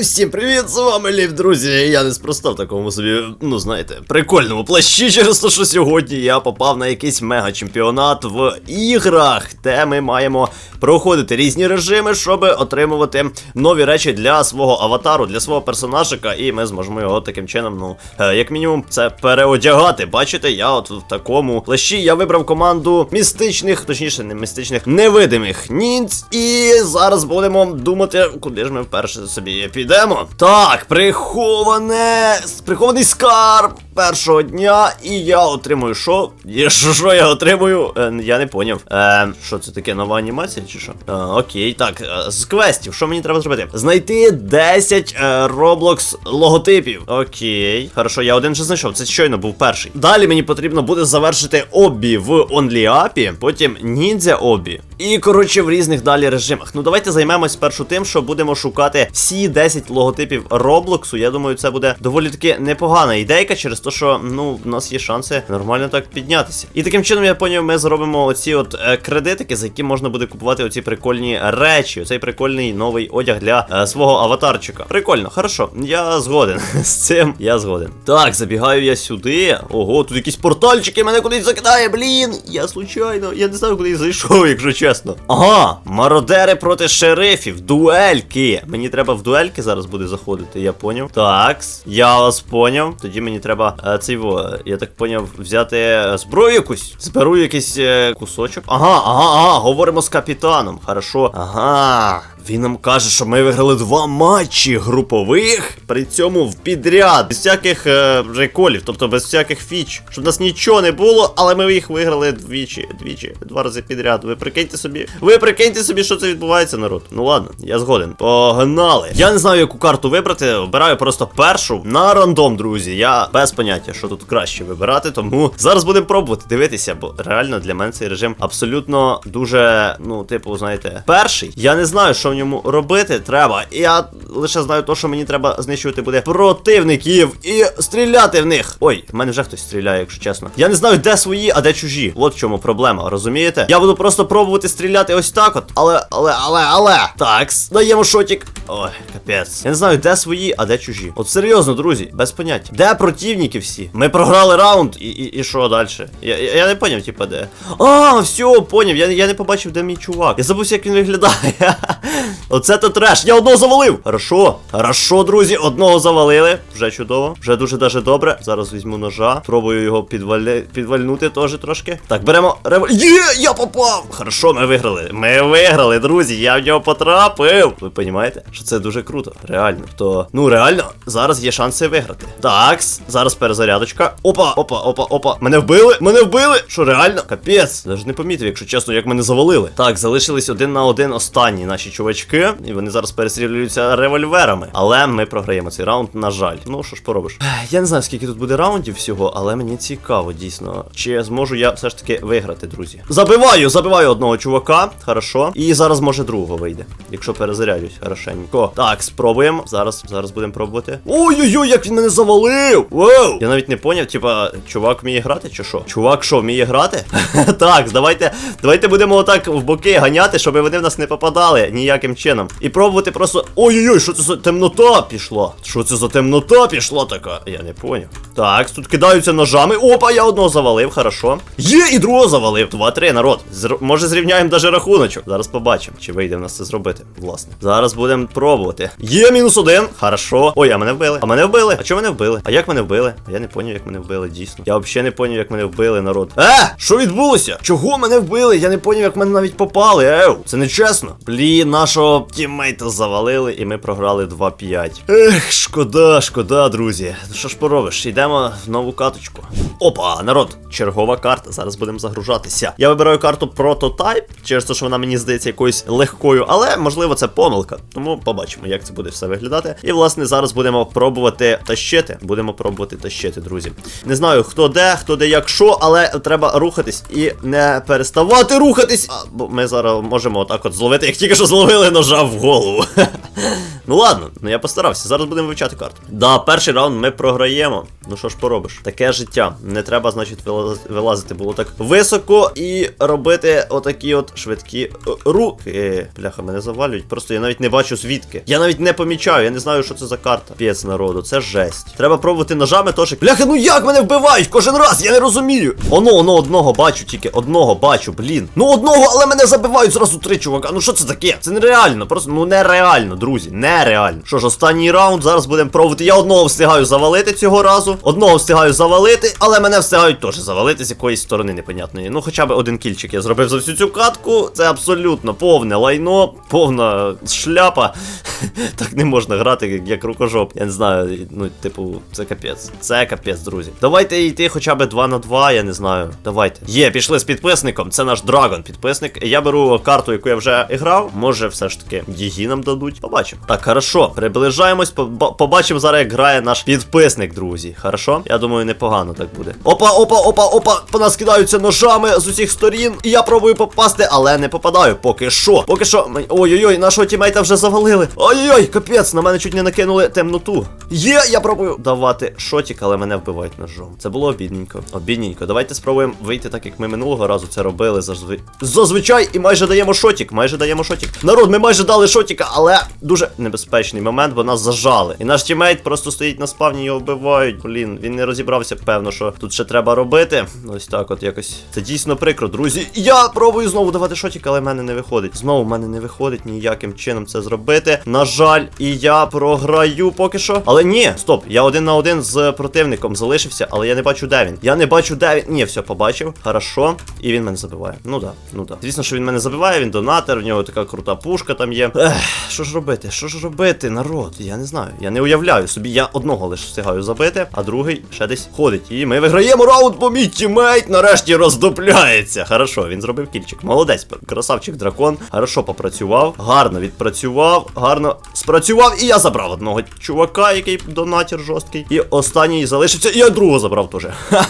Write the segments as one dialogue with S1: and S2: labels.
S1: Всім привіт, з вами Лів, друзі. Я неспроста в такому собі, ну знаєте, прикольному плащі через те, що сьогодні я попав на якийсь мега-чемпіонат в іграх, де ми маємо проходити різні режими, щоб отримувати нові речі для свого аватару, для свого персонажика, і ми зможемо його таким чином, ну, е, як мінімум, це переодягати. Бачите, я от в такому плащі я вибрав команду містичних, точніше, не містичних, невидимих нінць. І зараз будемо думати, куди ж ми вперше собі підемо. Так, приховане. Прихований скарб першого дня, і я отримую що? Що, що я отримую? Е, я не поняв. Е, що це таке нова анімація чи що? Е, окей, так, е, з квестів, що мені треба зробити? Знайти 10 е, Roblox логотипів. Окей. Хорошо, я один вже знайшов. Це щойно був перший. Далі мені потрібно буде завершити обі в OnlyApp, потім ніндзя обі. І коротше в різних далі режимах. Ну давайте займемось спершу тим, що будемо шукати всі 10 логотипів Роблоксу. Я думаю, це буде доволі таки непогана ідейка, через те, що ну в нас є шанси нормально так піднятися. І таким чином, я поняв, ми зробимо оці от е, кредитики, за які можна буде купувати оці прикольні речі. Оцей прикольний новий одяг для е, свого аватарчика. Прикольно, хорошо, я згоден з цим. Я згоден. Так, забігаю я сюди. Ого, тут якісь портальчики мене кудись закидає, блін. Я случайно, я не знаю, куди зайшов, якщо чесно. Ага, мародери проти шерифів, дуельки. Мені треба в дуельки зараз буде заходити, я поняв. Такс, я вас поняв. Тоді мені треба е, цей я так поняв, взяти е, зброю якусь. Зберу якийсь е, кусочок. Ага, ага, ага, говоримо з капітаном. Хорошо. Ага. Він нам каже, що ми виграли два матчі групових, при цьому в підряд, без всяких е, реколів, тобто без всяких фіч. Щоб нас нічого не було, але ми їх виграли двічі, двічі, два рази підряд. Ви прикиньте собі. Ви прикиньте собі, що це відбувається, народ. Ну ладно, я згоден. Погнали. Я не знаю, яку карту вибрати. Обираю просто першу на рандом, друзі. Я без поняття, що тут краще вибирати, тому зараз будемо пробувати дивитися, бо реально для мене цей режим абсолютно дуже, ну, типу, знаєте, перший. Я не знаю, що в ньому робити треба. Я лише знаю то, що мені треба знищувати буде противників і стріляти в них. Ой, в мене вже хтось стріляє, якщо чесно. Я не знаю, де свої, а де чужі. От в чому проблема, розумієте? Я буду просто пробувати стріляти ось так от. Але, але, але, але. Так, даємо шотик. Ой, капець. Я не знаю, де свої, а де чужі. От серйозно, друзі, без поняття. Де противники всі? Ми програли раунд, і і, і що далі? Я, я, я не поняв, типа, де. А, все, поняв. Я, я не побачив, де мій чувак. Я забувся, як він виглядає. Оце то треш. Я одного завалив. Хорошо. Хорошо, друзі, одного завалили. Вже чудово. Вже дуже даже добре. Зараз візьму ножа. Пробую його підвалі... підвальнути теж трошки. Так, беремо револь. Є, я попав! Хорошо, ми виграли. Ми виграли, друзі. Я в нього потрапив. Ви розумієте, що це дуже круто. Реально. То, ну реально, зараз є шанси виграти. Такс, зараз перезарядочка. Опа, опа, опа, опа. Мене вбили? Мене вбили? Що реально? Капець. Даже не помітив, якщо чесно, як мене завалили. Так, залишились один на один останні наші чувачки. І вони зараз перестрілюються револьверами. Але ми програємо цей раунд, на жаль. Ну що ж поробиш? Я не знаю, скільки тут буде раундів всього, але мені цікаво, дійсно. Чи зможу я все ж таки виграти, друзі? Забиваю, забиваю одного чувака. Хорошо. І зараз може другого вийде. Якщо перезарядюсь, хорошенько. Так, спробуємо. Зараз, зараз будемо пробувати. Ой-ой-ой, як він мене завалив! Воу! Я навіть не поняв, типа, чувак вміє грати чи що? Чувак, що, вміє грати? так, давайте, давайте будемо отак в боки ганяти, щоб вони в нас не попадали ніяким чином. І пробувати просто. Ой-ой-ой, що це за темнота пішла? Що це за темнота пішла така? Я не поняв. Так, тут кидаються ножами. Опа, я одного завалив, хорошо. Є, і другого завалив. Два-три, народ. Зр... Може зрівняємо даже рахуночок. Зараз побачимо, чи вийде в нас це зробити. Власне. Зараз будемо пробувати. Є мінус один. Хорошо. Ой, а мене вбили. А мене вбили. А чого мене вбили? А як мене вбили? А я не поняв, як мене вбили, дійсно. Я взагалі не поняв, як мене вбили, народ. Е! Що відбулося? Чого мене вбили? Я не поняв, як мене навіть попали. Еу, це не чесно. Блін, нашого тіммейта завалили, і ми програли 2-5. Ех, шкода, шкода, друзі. Ну що ж поробиш? Йдемо в нову каточку. Опа, народ, чергова карта. Зараз будемо загружатися. Я вибираю карту Prototype, через те, що вона мені здається якоюсь легкою, але можливо це помилка. Тому побачимо, як це буде все виглядати. І власне зараз будемо пробувати тащити. Будемо пробувати тащити, друзі. Не знаю, хто де, хто де як що, але треба рухатись і не переставати рухатись. А, бо ми зараз можемо отак от зловити, як тільки що зловили ножа в голову. Ну ладно, ну я постарався. Зараз будемо вивчати карту. Да, перший раунд ми програємо. Ну що ж поробиш? Таке життя. Не треба, значить, вилаз- вилазити було так високо і робити отакі от швидкі е, руки. Бляха, мене завалюють. Просто я навіть не бачу звідки. Я навіть не помічаю, я не знаю, що це за карта. П'єць народу, це жесть. Треба пробувати ножами теж. Бляха, ну як мене вбивають кожен раз? Я не розумію. Оно, оно, одного бачу, тільки одного бачу, блін. Ну одного, але мене забивають зразу три чувака. Ну що це таке? Це нереально, просто ну нереально, друзі. Нереально. Що ж, останній раунд, зараз будемо пробувати. Я одного встигаю завалити цього разу. Одного встигаю завалити, але мене встигають теж завалити з якоїсь сторони непонятної. Ну, хоча б один кільчик я зробив за всю цю катку. Це абсолютно повне лайно, повна шляпа. так не можна грати, як рукожоп. Я не знаю, ну, типу, це капець. Це капець, друзі. Давайте йти хоча б 2 на 2, я не знаю. Давайте. Є, пішли з підписником. Це наш Драгон підписник. Я беру карту, яку я вже грав. Може, все ж таки, її нам дадуть. Побачимо. Так, хорошо, приближаємось. Побачимо зараз, як грає наш підписник, друзі. Хорошо? Я думаю, непогано так буде. Опа, опа, опа, опа. По нас кидаються ножами з усіх сторін. І я пробую попасти, але не попадаю. Поки що. Поки що. Ой-ой-ой, нашого тімейта вже завалили. Ой-ой-ой, капець, на мене чуть не накинули темноту. Є, я пробую давати шотик, але мене вбивають ножом. Це було обідненько. Обідненько. Давайте спробуємо вийти так, як ми минулого разу це робили зазви... зазвичай. І майже даємо шотик. Майже даємо шотик. Народ, ми майже дали шотика, але дуже небезпечний момент, бо нас зажали. І наш тімейт просто стоїть на спавні, його вбивають. Блін, він не розібрався, певно, що тут ще треба робити. Ось так, от якось. Це дійсно прикро, друзі. Я пробую знову давати шотик, але в мене не виходить. Знову в мене не виходить ніяким чином це зробити. На жаль, і я програю поки що. Але ні, стоп, я один на один з противником залишився, але я не бачу, де він. Я не бачу, де він. Ні, все, побачив. Хорошо. І він мене забиває. Ну да, ну да. Звісно, що він мене забиває, він донатор, в нього така крута пушка там є. Ех, що ж робити? Що ж робити, народ? Я не знаю. Я не уявляю собі. Я одного лише встигаю забити, а другий ще десь ходить. І ми виграємо раунд, бо мій тімейт нарешті роздупляється. Хорошо, він зробив кільчик. Молодець, красавчик дракон. Хорошо попрацював, гарно відпрацював, гарно спрацював. І я забрав одного чувака, який донатір жорсткий. І останній залишився, і я другого забрав теж.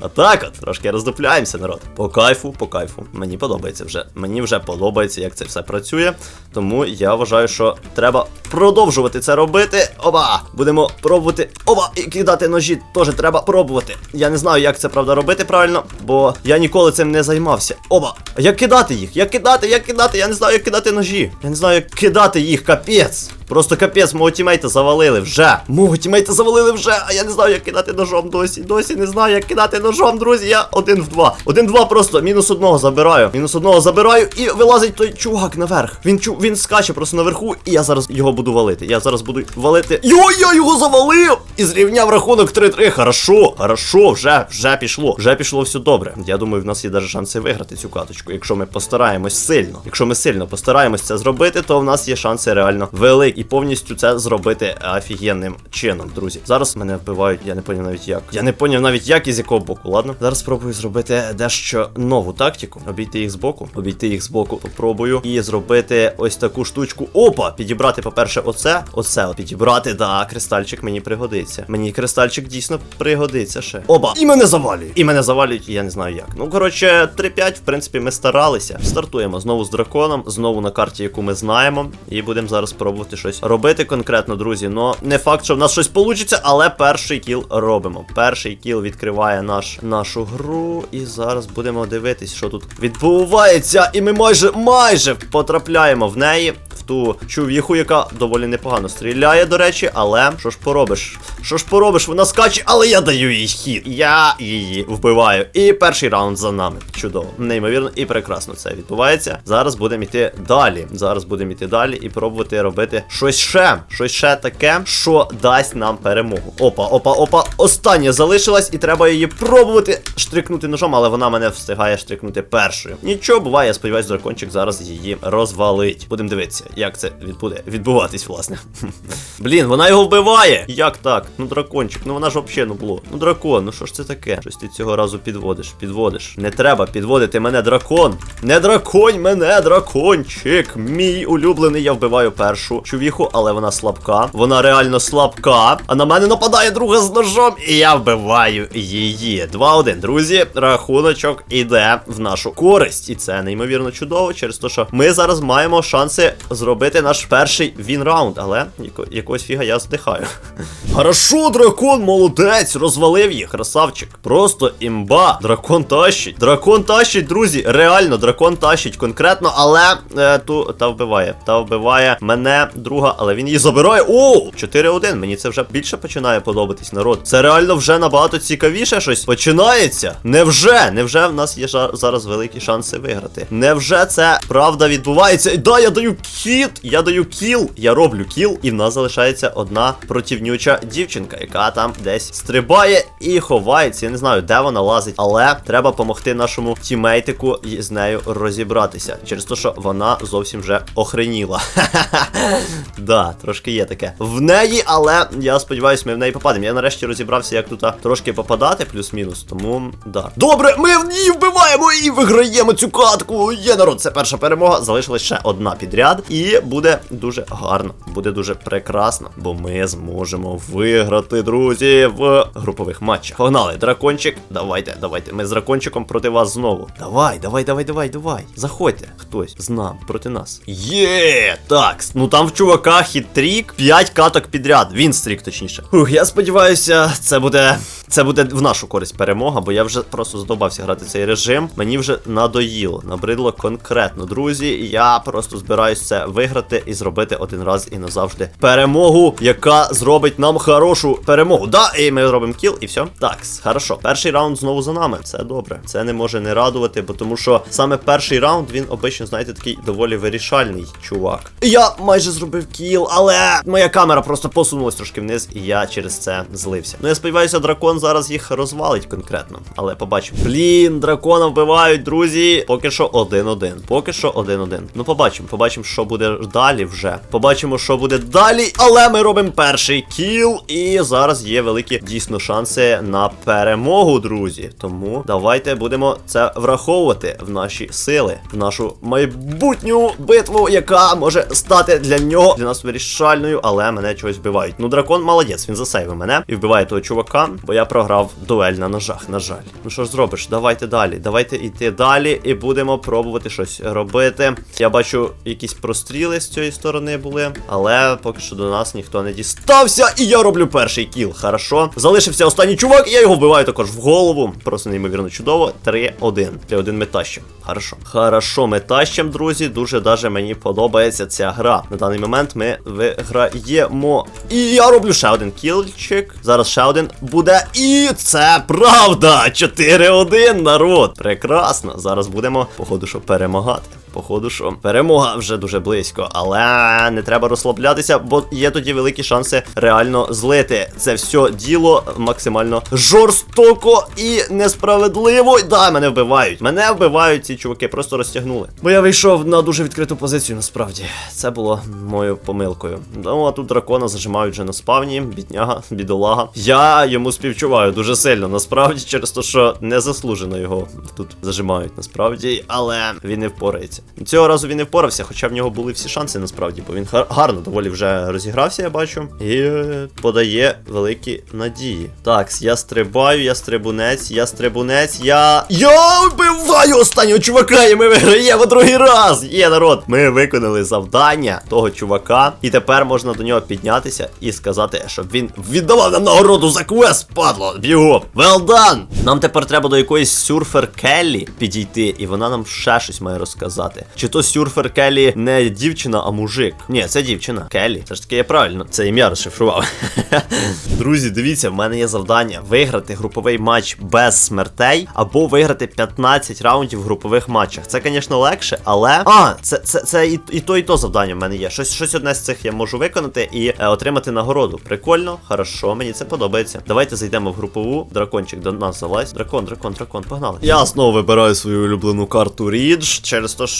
S1: Отак от, трошки роздупляємося, народ. По кайфу, по кайфу. Мені подобається вже. Мені вже подобається, як це все працює. Тому я вважаю, що треба продовжувати це робити. Оба! Будемо пробувати. Оба! І кидати ножі теж треба пробувати. Я не знаю, як це правда робити правильно, бо я ніколи цим не займався. Оба! Як кидати їх? Як кидати, як кидати? Я не знаю, як кидати ножі. Я не знаю, як кидати їх, капець. Просто капець, мого тімейта завалили вже. Мого тімейта завалили вже, а я не знаю, як кидати ножом досі. Досі не знаю, як кидати ножом, друзі. Я один в два. Один в два просто. Мінус одного забираю. Мінус одного забираю і вилазить той чувак наверх. Він чу він скаче просто наверху, і я зараз його буду валити. Я зараз буду валити. Йо, я його завалив! І зрівняв рахунок 3-3. Хорошо, хорошо, вже, вже пішло. Вже пішло все добре. Я думаю, в нас є навіть шанси виграти цю каточку, якщо ми постараємось сильно. Якщо ми сильно постараємось це зробити, то в нас є шанси реально великі і повністю це зробити офігенним чином, друзі. Зараз мене вбивають, я не поняв навіть як. Я не поняв навіть як і з якого боку. Ладно, зараз спробую зробити дещо нову тактику. Обійти їх з боку, обійти їх з боку, попробую і зробити ось таку штучку. Опа! Підібрати, по-перше, оце, оце от підібрати. Да, кристальчик мені пригодиться. Мені кристальчик дійсно пригодиться ще. Опа! І мене завалюють. І мене завалюють, я не знаю як. Ну коротше, 3-5, в принципі, ми старалися. Стартуємо знову з драконом, знову на карті, яку ми знаємо. І будемо зараз пробувати щось робити конкретно, друзі. Ну, не факт, що в нас щось вийде, але перший кіл робимо. Перший кіл відкриває наш, нашу гру. І зараз будемо дивитись, що тут відбувається. І ми майже майже потрапляємо в неї. Ту чувіху, яка доволі непогано стріляє, до речі, але що ж поробиш? Що ж поробиш? Вона скаче, але я даю їй хід. Я її вбиваю. І перший раунд за нами. Чудово, неймовірно і прекрасно це відбувається. Зараз будемо йти далі. Зараз будемо йти далі і пробувати робити щось ще. Щось ще таке, що дасть нам перемогу. Опа, опа, опа. Остання залишилась, і треба її пробувати штрикнути ножом, але вона мене встигає штрикнути першою. Нічого буває, я сподіваюся, дракончик зараз її розвалить. Будемо дивитися, як це відбуде відбуватись, власне. Блін, вона його вбиває. Як так? Ну дракончик, ну вона ж взагалі ну було. Ну дракон, ну що ж це таке? Щось ти цього разу підводиш, підводиш. Не треба підводити мене дракон. Не драконь мене, дракончик. Мій улюблений, я вбиваю першу чувіху, але вона слабка. Вона реально слабка. А на мене нападає друга з ножом, і я вбиваю її. 2-1, друзі. рахуночок іде в нашу користь. І це неймовірно чудово, через те, що ми зараз маємо шанси зробити наш перший він раунд, але яко, якогось фіга я здихаю. Хорошо, дракон, молодець, розвалив їх, красавчик. Просто імба. Дракон тащить. Дракон тащить, друзі. Реально, дракон тащить конкретно, але е, ту та вбиває. Та вбиває мене, друга, але він її забирає. О! 4-1. Мені це вже більше починає подобатись, народ. Це реально вже набагато цікавіше щось починається. Невже? Невже в нас є зараз великі шанси виграти? Невже це правда відбувається? Да, я даю кіт, я даю кіл, я роблю кіл, і в нас залишається одна противнюча дівчинка, яка там десь стрибає і ховається. Я не знаю, де вона лазить, але треба допомогти нашому тімейтику з нею розібратися. Через те, що вона зовсім вже охреніла. Да, трошки є таке. В неї, але я сподіваюся, ми в неї попадемо. Я нарешті розібрався, як тут трошки попадати, плюс-мінус. Тому да. Добре, ми в ній вбиваємо і виграємо цю катку. Є народ, це перша перемога. Залишилась ще одна підряд. І буде дуже гарно, буде дуже прекрасно, бо ми зможемо виграти, друзі, в групових матчах. Погнали, дракончик. Давайте, давайте. Ми з дракончиком проти вас знову. Давай, давай, давай, давай, давай. Заходьте. Хтось з нами проти нас. Є! Так, ну там в чувака хітрік 5 каток підряд. Він стрік, точніше. Ух, я сподіваюся, це буде. Це буде в нашу користь перемога, бо я вже просто задовбався грати цей режим. Мені вже надоїло, набридло конкретно, друзі. Я просто збираюся це виграти і зробити один раз і назавжди перемогу, яка зробить нам хорошу перемогу. Да, і ми робимо кіл, і все. Так, хорошо. Перший раунд знову за нами. Це добре. Це не може не радувати, бо тому що саме перший раунд він обично, знаєте, такий доволі вирішальний чувак. Я майже зробив кіл, але моя камера просто посунулась трошки вниз, і я через це злився. Ну я сподіваюся, дракон зараз їх розвалить конкретно. Але побачимо. Блін, дракона вбивають, друзі. Поки що 1-1. Поки що 1-1. Ну, побачимо, побачимо, що буде далі вже. Побачимо, що буде далі. Але ми робимо перший кіл. І зараз є великі дійсно шанси на перемогу, друзі. Тому давайте будемо це враховувати в наші сили, в нашу майбутню битву, яка може стати для нього для нас вирішальною, але мене чогось вбивають. Ну, дракон молодець, він засейвив мене і вбиває того чувака, бо я програв дуель на ножах, на жаль. Ну що ж зробиш? Давайте далі. Давайте йти далі і будемо пробувати щось робити. Я бачу, якісь простріли з цієї сторони були, але поки що до нас ніхто не дістався. І я роблю перший кіл. Хорошо. Залишився останній чувак, я його вбиваю також в голову. Просто неймовірно чудово. 3-1. 3-1 ми тащимо. Хорошо. Хорошо, ми тащимо, друзі. Дуже даже мені подобається ця гра. На даний момент ми виграємо. І я роблю ще один кілчик. Зараз ще один буде. Це правда! 4-1, народ. Прекрасно. Зараз будемо, походу, що перемагати. Походу, що перемога вже дуже близько, але не треба розслаблятися, бо є тоді великі шанси реально злити це все діло максимально жорстоко і несправедливо. Да, мене вбивають. Мене вбивають ці чуваки, просто розтягнули. Бо я вийшов на дуже відкриту позицію, насправді. Це було моєю помилкою. Ну а тут дракона зажимають вже на спавні, бідняга, бідолага. Я йому співчуваю дуже сильно, насправді, через те, що незаслужено його тут зажимають, насправді, але він не впорається. Цього разу він не впорався, хоча в нього були всі шанси насправді, бо він гарно доволі вже розігрався, я бачу, і подає великі надії. Так, я стрибаю, я стрибунець, я стрибунець, я. Я вбиваю останнього чувака, і ми виграємо другий раз! Є народ! Ми виконали завдання того чувака, і тепер можна до нього піднятися і сказати, щоб він віддавав нам нагороду за квест, падло! Бігом! Well done! Нам тепер треба до якоїсь сюрфер Келлі підійти, і вона нам ще щось має розказати. Чи то сюрфер Келлі не дівчина, а мужик? Ні, це дівчина. Келлі. Це ж таки я правильно це ім'я розшифрував. Друзі, дивіться, в мене є завдання виграти груповий матч без смертей або виграти 15 раундів в групових матчах. Це, звісно, легше, але. А, це, це, це і, і то, і то завдання в мене є. Щось, щось одне з цих я можу виконати і е, отримати нагороду. Прикольно, хорошо, мені це подобається. Давайте зайдемо в групову. Дракончик до нас залазь. Дракон, дракон, дракон, погнали. Я знову вибираю свою улюблену карту Рідж через те, що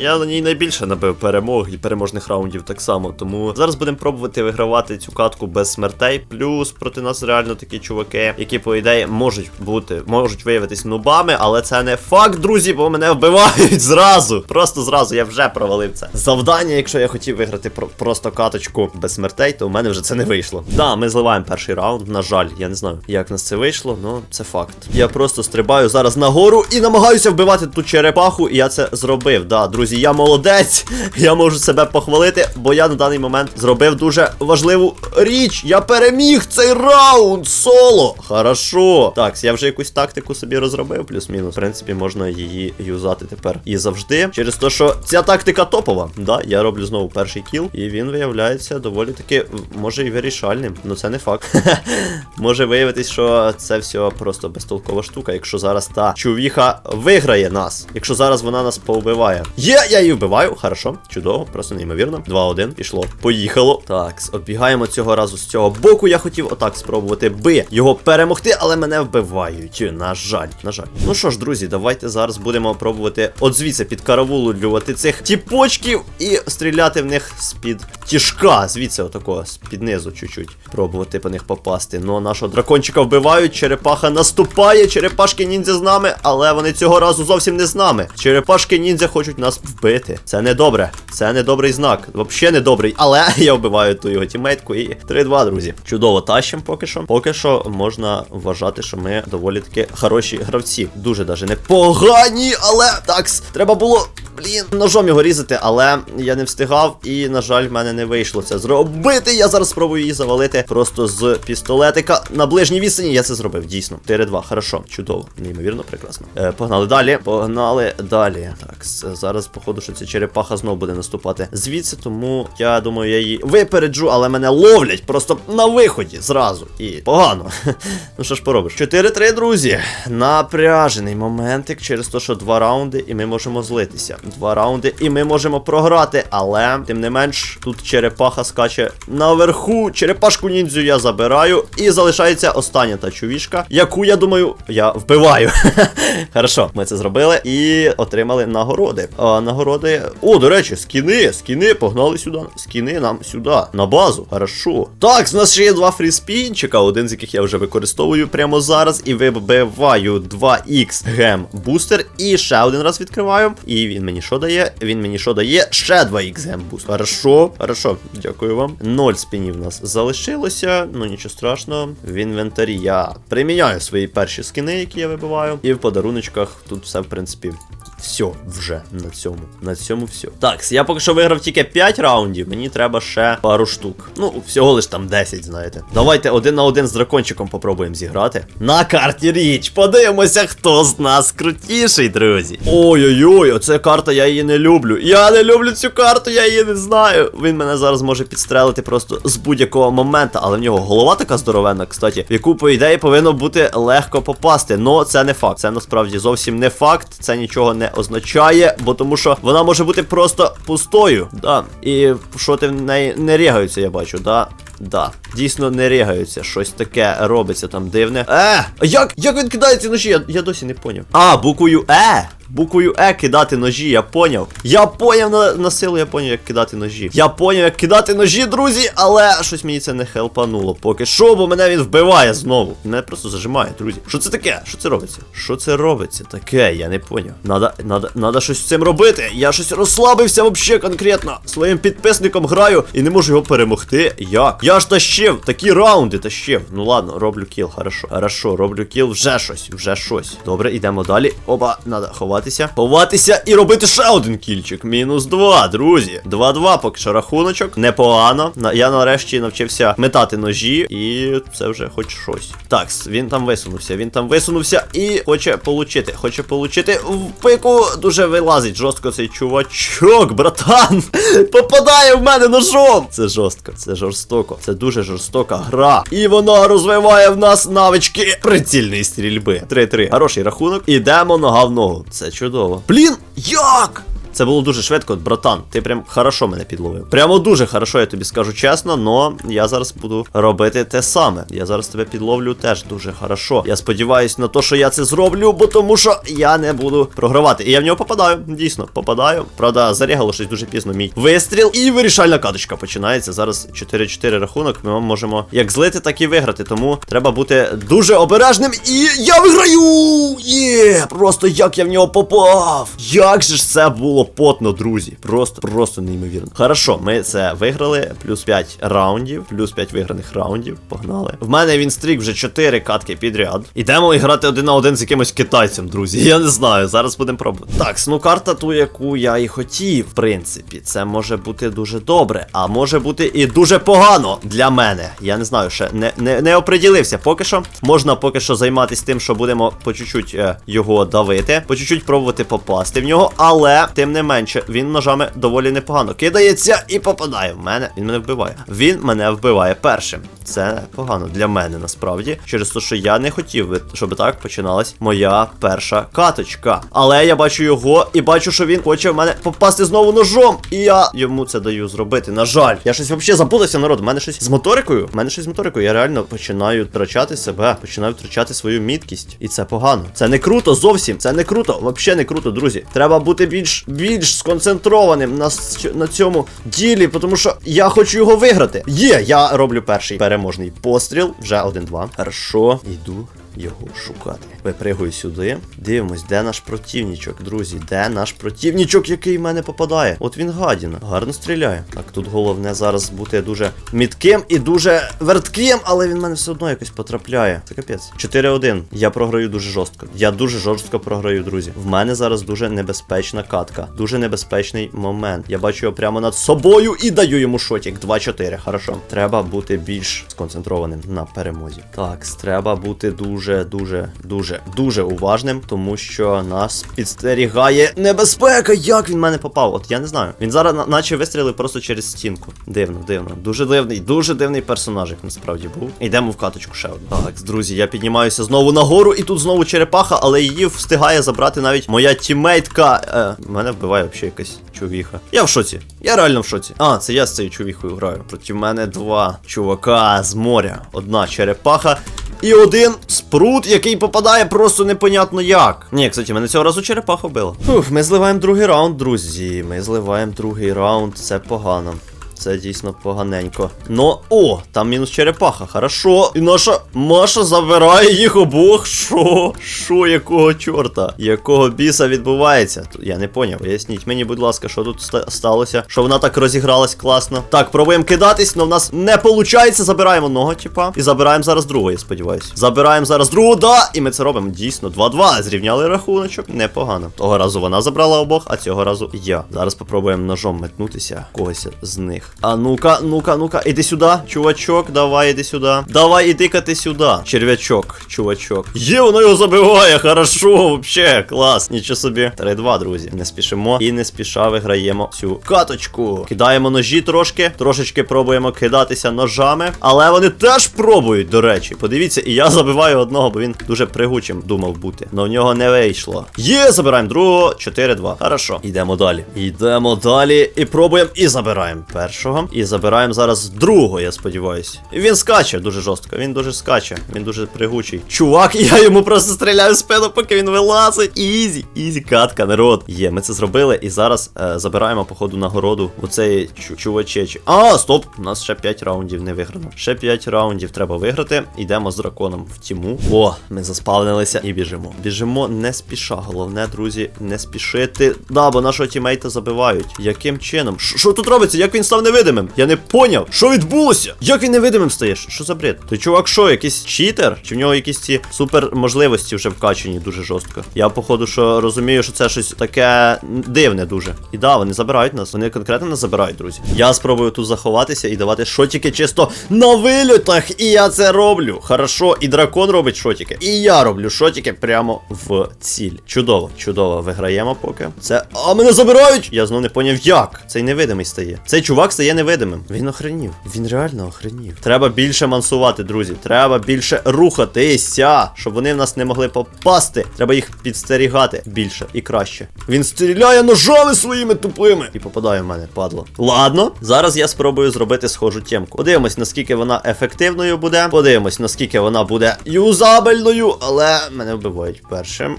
S1: я на ній найбільше набив перемог і переможних раундів так само. Тому зараз будемо пробувати вигравати цю катку без смертей. Плюс проти нас реально такі чуваки, які, по ідеї, можуть бути, можуть виявитись нубами, але це не факт, друзі, бо мене вбивають зразу. Просто зразу я вже провалив це. Завдання, якщо я хотів виграти про- просто каточку без смертей, то у мене вже це не вийшло. Да, ми зливаємо перший раунд. На жаль, я не знаю, як нас це вийшло, але це факт. Я просто стрибаю зараз нагору і намагаюся вбивати ту черепаху, і я це зробив. Да, друзі, я молодець. Я можу себе похвалити, бо я на даний момент зробив дуже важливу річ. Я переміг цей раунд соло. Хорошо. Так, я вже якусь тактику собі розробив, плюс-мінус. В принципі, можна її юзати тепер і завжди. Через те, що ця тактика топова. Да, я роблю знову перший кіл, і він виявляється доволі таки, може, і вирішальним. Ну це не факт. може виявитись, що це все просто безтолкова штука, якщо зараз та чувіха виграє нас. Якщо зараз вона нас повбиває. Є, я її вбиваю. Хорошо, чудово, просто неймовірно. 2-1, пішло. Поїхало. Так, обігаємо цього разу з цього боку. Я хотів отак спробувати би його перемогти, але мене вбивають. На жаль, на жаль. Ну що ж, друзі, давайте зараз будемо пробувати от звідси під каравулювати цих тіпочків і стріляти в них з-під тішка. Звідси отакого, з-під низу чуть-чуть. Пробувати по них попасти. Ну, нашого дракончика вбивають, черепаха наступає, черепашки ніндзя з нами, але вони цього разу зовсім не з нами. Черепашки ніндзя хочуть нас вбити. Це не добре. Це не добрий знак. Взагалі не добрий. Але я вбиваю ту його тімейтку і 3-2, друзі. Чудово тащим поки що. Поки що можна вважати, що ми доволі таки хороші гравці. Дуже даже непогані, але такс, треба було. Блін, ножом його різати, але я не встигав, і, на жаль, в мене не вийшло це зробити. Я зараз спробую її завалити просто з пістолетика на ближній відстані. Я це зробив, дійсно. 4-2, хорошо, чудово, неймовірно, прекрасно. Е, погнали далі. Погнали далі. Так, зараз, походу, що ця черепаха знову буде наступати звідси, тому я думаю, я її випереджу, але мене ловлять просто на виході зразу. І погано. ну що ж поробиш? 4-3, друзі. Напряжений моментик через те, що два раунди, і ми можемо злитися. Два раунди, і ми можемо програти. Але, тим не менш, тут черепаха скаче наверху. Черепашку ніндзю я забираю. І залишається остання та чувішка, яку я думаю, я вбиваю. Хорошо, ми це зробили і отримали нагороди. А, нагороди. О, до речі, скіни, скіни, погнали сюди. Скіни нам сюди, на базу. Хорошо. Так, в нас ще є два фріспінчика, один з яких я вже використовую прямо зараз. І вибиваю 2х гем бустер. І ще один раз відкриваю. І він мені що дає? Він мені що дає? Ще 2х гем бустер. Хорошо, хорошо. Дякую вам. Ноль спінів в нас залишилося. Ну нічого страшного. В інвентарі я приміняю свої перші скини, які я вибиваю. І в подаруночках тут все, в принципі. Все, вже на цьому. На цьому все. Так, я поки що виграв тільки 5 раундів, мені треба ще пару штук. Ну, всього лиш там 10, знаєте. Давайте один на один з дракончиком попробуємо зіграти. На карті річ. Подивимося, хто з нас крутіший, друзі. Ой-ой-ой, оце карта, я її не люблю. Я не люблю цю карту, я її не знаю. Він мене зараз може підстрелити просто з будь-якого моменту, але в нього голова така здоровенна, кстати, в яку, по ідеї, повинно бути легко попасти. Но це не факт. Це насправді зовсім не факт. Це нічого не означає, бо тому що вона може бути просто пустою. Да. І шоти в неї не рігаються, я бачу, да. Да, дійсно не рігаються. Щось таке робиться там дивне. Е! Як? Як він кидається ночі? Я, я досі не поняв. А, буквою Е! Буквою Е кидати ножі, я поняв. Я поняв на, на силу, я поняв, як кидати ножі. Я поняв, як кидати ножі, друзі, але щось мені це не хелпануло. Поки що, бо мене він вбиває знову. Мене просто зажимає, друзі. Що це таке? Що це робиться? Що це робиться? Таке, я не поняв. Надо, надо, надо щось з цим робити. Я щось розслабився вообще конкретно. Своїм підписником граю і не можу його перемогти. Як? Я ж тащив, такі раунди тащив. Ну ладно, роблю кіл, хорошо. Хорошо, роблю кіл, вже щось, вже щось. Добре, йдемо далі. Оба, надо ховатися. Ховатися і робити ще один кільчик. Мінус два, друзі. 2-2 поки що рахуночок. Непогано. Я нарешті навчився метати ножі, і це вже хоч щось. Так, він там висунувся, він там висунувся і хоче получити. Хоче получити в пику. Дуже вилазить жорстко цей чувачок, братан. Попадає в мене ножом. Це жорстко, це жорстоко. Це дуже жорстока гра. І вона розвиває в нас навички прицільної стрільби. 3-3. Хороший рахунок. Ідемо нога в ногу. Це чудово. Блін, як? Це було дуже швидко, братан. Ти прям хорошо мене підловив. Прямо дуже хорошо, я тобі скажу чесно, но я зараз буду робити те саме. Я зараз тебе підловлю теж дуже хорошо. Я сподіваюся на те, що я це зроблю, бо тому що я не буду програвати. І я в нього попадаю. Дійсно, попадаю. Правда, зарягало щось дуже пізно мій вистріл. І вирішальна каточка починається. Зараз 4-4 рахунок. Ми можемо як злити, так і виграти. Тому треба бути дуже обережним. І я виграю! Є! Просто як я в нього попав! Як же ж це було потно, друзі? Просто, просто неймовірно. Хорошо, ми це виграли. Плюс 5 раундів, плюс 5 виграних раундів. Погнали. В мене він стрік вже 4 катки підряд. Ідемо грати один на один з якимось китайцем, друзі. Я не знаю. Зараз будемо пробувати. Так, ну карта ту, яку я і хотів, в принципі. Це може бути дуже добре, а може бути і дуже погано для мене. Я не знаю, ще не, не, не оприділився. Поки що можна поки що займатися тим, що будемо по чуть-чуть е, його давити, по чуть-чуть пробувати попасти в нього, але тим не менше, він ножами доволі непогано кидається і попадає в мене. Він мене вбиває. Він мене вбиває першим. Це погано для мене насправді, через те, що я не хотів би, щоб так починалась моя перша каточка. Але я бачу його і бачу, що він хоче в мене попасти знову ножом. І я йому це даю зробити. На жаль, я щось взагалі забудався, народ. У мене щось з моторикою. У мене щось з моторикою. Я реально починаю втрачати себе, починаю втрачати свою міткість. І це погано. Це не круто зовсім. Це не круто. Взагалі не круто, друзі. Треба бути більш сконцентрованим на, на цьому ділі, тому що я хочу його виграти. Є, я роблю перший переможний постріл. Вже один-два. Хорошо, йду. Його шукати. Випригую сюди. Дивимось, де наш противнічок, друзі. Де наш противнічок, який в мене попадає? От він гадіна. Гарно стріляє. Так, тут головне зараз бути дуже мітким і дуже вертким, але він в мене все одно якось потрапляє. Це капець. 4-1. Я програю дуже жорстко. Я дуже жорстко програю, друзі. В мене зараз дуже небезпечна катка. Дуже небезпечний момент. Я бачу його прямо над собою і даю йому шотик. 2-4. Хорошо. Треба бути більш сконцентрованим на перемозі. Так, треба бути дуже, дуже, дуже, дуже уважним, тому що нас підстерігає небезпека. Як він мене попав? От я не знаю. Він зараз наче вистрілив просто через стінку. Дивно, дивно. Дуже дивний, дуже дивний персонажик насправді був. Йдемо в каточку ще одну. Так, друзі, я піднімаюся знову нагору, і тут знову черепаха, але її встигає забрати навіть моя тімейтка. Е, мене вбиває взагалі якась чувіха. Я в шоці. Я реально в шоці. А, це я з цією чувіхою граю. Проти мене два чувака з моря. Одна черепаха. І один спрут, який попадає просто непонятно як. Ні, кстати, мене цього разу черепаха вбила. Уф, ми зливаємо другий раунд, друзі. Ми зливаємо другий раунд, це погано. Це дійсно поганенько. Ну, о, там мінус черепаха, хорошо. І наша Маша забирає їх обох. Що? Що, якого чорта? Якого біса відбувається? Я не поняв. Поясніть мені, будь ласка, що тут ста- сталося? Що вона так розігралась класно. Так, пробуємо кидатись, але в нас не виходить. Забираємо одного, типа. І забираємо зараз другого, я сподіваюся. Забираємо зараз другого, да! І ми це робимо. Дійсно, 2-2. Зрівняли рахуночок. Непогано. Того разу вона забрала обох, а цього разу я. Зараз попробуємо ножом метнутися когось з них. А ну-ка, ну-ка, ну-ка, іди сюди, чувачок, давай, іди сюди. Давай, іди-ка ти сюди. Черв'ячок, чувачок. Є, воно його забиває, хорошо, вообще, клас. Нічого собі. 3-2, друзі. Не спішимо і не спіша виграємо цю каточку. Кидаємо ножі трошки, трошечки пробуємо кидатися ножами. Але вони теж пробують, до речі. Подивіться, і я забиваю одного, бо він дуже пригучим думав бути. Но в нього не вийшло. Є, забираємо другого. 4-2. Хорошо. Йдемо далі. Йдемо далі і пробуємо і забираємо першого. І забираємо зараз другого, я сподіваюся. Він скаче дуже жорстко. Він дуже скаче. Він дуже пригучий. Чувак, я йому просто стріляю в спину, поки він вилазить. Ізі, ізі, катка, народ. Є, ми це зробили. І зараз е, забираємо, походу, нагороду у цей чу- чувачечі. А, стоп! У нас ще 5 раундів не виграно. Ще 5 раундів треба виграти. Йдемо з драконом в тіму. О, ми заспавнилися і біжимо. Біжимо не спіша. Головне, друзі, не спішити. Да, бо нашого тімейта забивають. Яким чином? Що тут робиться? Як він став невидимим? Я не поняв. Що відбулося? Як він невидимим стає? Ш- Що за бред? Той чувак що, якийсь читер? Чи в нього якісь ці супер можливості вже вкачені дуже жорстко? Я, походу, що розумію, що це щось таке дивне дуже. І да, вони забирають нас. Вони конкретно нас забирають, друзі. Я спробую тут заховатися і давати шотики чисто на вильотах. І я це роблю. Хорошо, і дракон робить шотики. І я роблю шотики прямо в ціль. Чудово, чудово. Виграємо поки. Це. А мене забирають! Я знов не поняв, як. Цей невидимий стає. Цей чувак стає невидимим. Він охренів. Він реально охренів. Треба більше мансувати, друзі. Треба більше рухатися, щоб вони в нас не могли попасти. Треба їх підстерігати більше і краще. Він стріляє ножами своїми тупими і попадає в мене, падло. Ладно, зараз я спробую зробити схожу тємку. Подивимось, наскільки вона ефективною буде. Подивимось, наскільки вона буде юзабельною, але мене вбивають першим.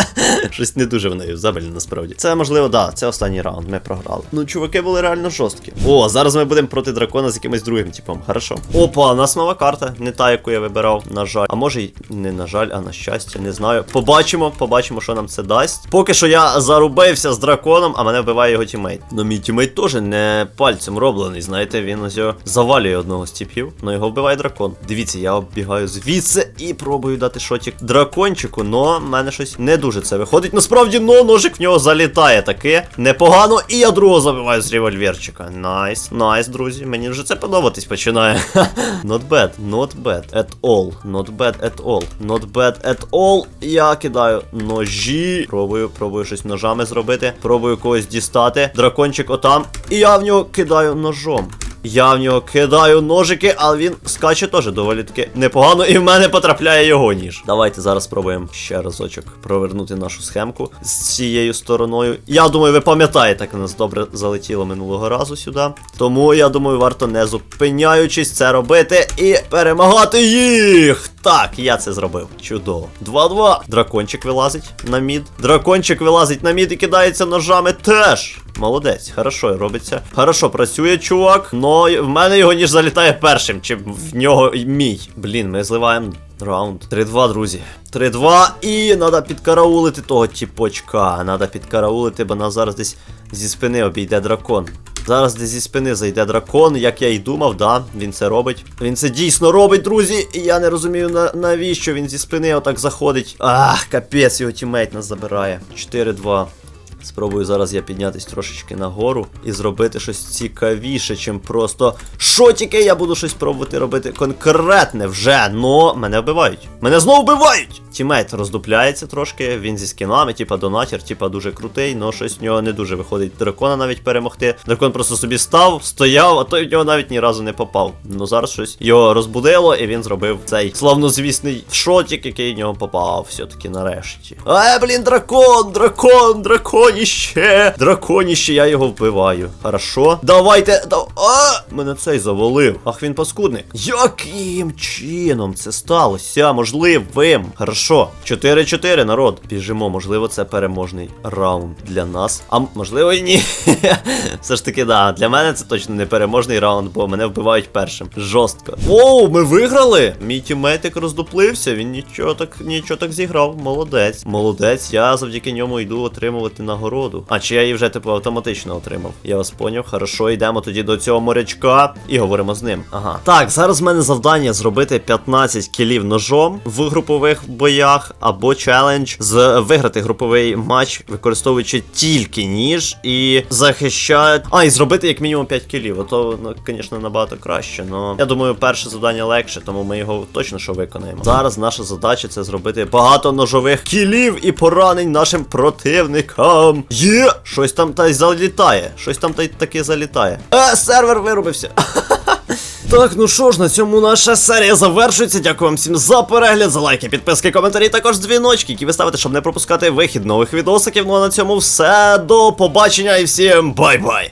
S1: Щось не дуже вона юзабельна насправді. Це можливо, да, це останній раунд. Ми програли. Ну, чуваки були реально жорсткі. О, зараз ми будемо проти дракона з якимось другим типом. Хорошо. Опа, у нас нова карта. Не та, яку я вибирав, на жаль. А може й не на жаль, а на щастя, не знаю. Побачимо, побачимо, що нам це дасть. Поки що я зарубився з драконом, а мене вбиває його тімейт. Ну, мій тімейт теж не пальцем роблений. Знаєте, він ось його завалює одного з типів, но його вбиває дракон. Дивіться, я оббігаю звідси і пробую дати шотик дракончику, но в мене щось не дуже це виходить. Насправді, но ножик в нього залітає таке непогано, і я другого забиваю з револьверчика. Найс, найс, друзі. Мені вже це подобатись починає. Not bad, not bad at all. Not bad at all. Not bad at all. Я кидаю ножі. Пробую, пробую щось ножами зробити. Пробую когось дістати. Дракончик отам. І я в нього кидаю ножом. Я в нього кидаю ножики, але він скаче теж доволі таки непогано, і в мене потрапляє його ніж. Давайте зараз спробуємо ще разочок провернути нашу схемку з цією стороною. Я думаю, ви пам'ятаєте, як нас добре залетіло минулого разу сюди. Тому я думаю, варто не зупиняючись це робити і перемагати їх. Так, я це зробив. Чудово. 2-2. Дракончик вилазить на мід. Дракончик вилазить на мід і кидається ножами теж. Молодець, хорошо робиться. Хорошо працює, чувак. Но в мене його ніж залітає першим, чим в нього мій. Блін, ми зливаємо раунд. 3-2, друзі. 3-2. І треба підкараулити того тіпочка. Треба підкараулити, бо нас зараз десь зі спини обійде дракон. Зараз десь зі спини зайде дракон, як я й думав, да, він це робить. Він це дійсно робить, друзі. І я не розумію, на, навіщо він зі спини отак заходить. Ах, капець, його тімейт нас забирає. 4-2. Спробую зараз я піднятись трошечки нагору і зробити щось цікавіше, чим просто шотіки. Я буду щось пробувати робити конкретне вже, но мене вбивають. Мене знову вбивають! Тімейт роздупляється трошки, він зі скінами, типа донатір, типа дуже крутий, но щось в нього не дуже виходить дракона навіть перемогти. Дракон просто собі став, стояв, а той в нього навіть ні разу не попав. Ну зараз щось його розбудило, і він зробив цей славнозвісний шотік, який в нього попав все-таки нарешті. Е, блін, дракон, дракон, драконіще! Драконіще, я його вбиваю. Хорошо. Давайте. Да... А! Мене цей завалив. Ах, він паскудник. Яким чином це сталося? Можливим. Хорошо. 4-4, народ. Біжимо, можливо, це переможний раунд для нас. А можливо і ні. Все ж таки, да. Для мене це точно не переможний раунд, бо мене вбивають першим. Жорстко. Оу, ми виграли! Мій тімейтик роздуплився, він нічого так нічого так зіграв. Молодець. Молодець, я завдяки ньому йду отримувати нагороду. А чи я її вже типу автоматично отримав? Я вас поняв. Хорошо, йдемо тоді до цього морячка і говоримо з ним. Ага. Так, зараз в мене завдання зробити 15 кілів ножом в групових боях або челендж з виграти груповий матч, використовуючи тільки ніж і захищати. А, і зробити як мінімум 5 кілів. Ото, ну, звісно, набагато краще. Но я думаю, перше завдання легше, тому ми його точно що виконаємо. Зараз наша задача це зробити багато ножових кілів і поранень нашим противникам. Є! Щось там та й залітає. Щось там та й таке залітає. Е, сервер вирубився. Так, ну що ж, на цьому наша серія завершується. Дякую вам всім за перегляд, за лайки, підписки, коментарі, також дзвіночки, які ви ставите, щоб не пропускати вихід нових відосиків. Ну а на цьому все. До побачення і всім бай-бай!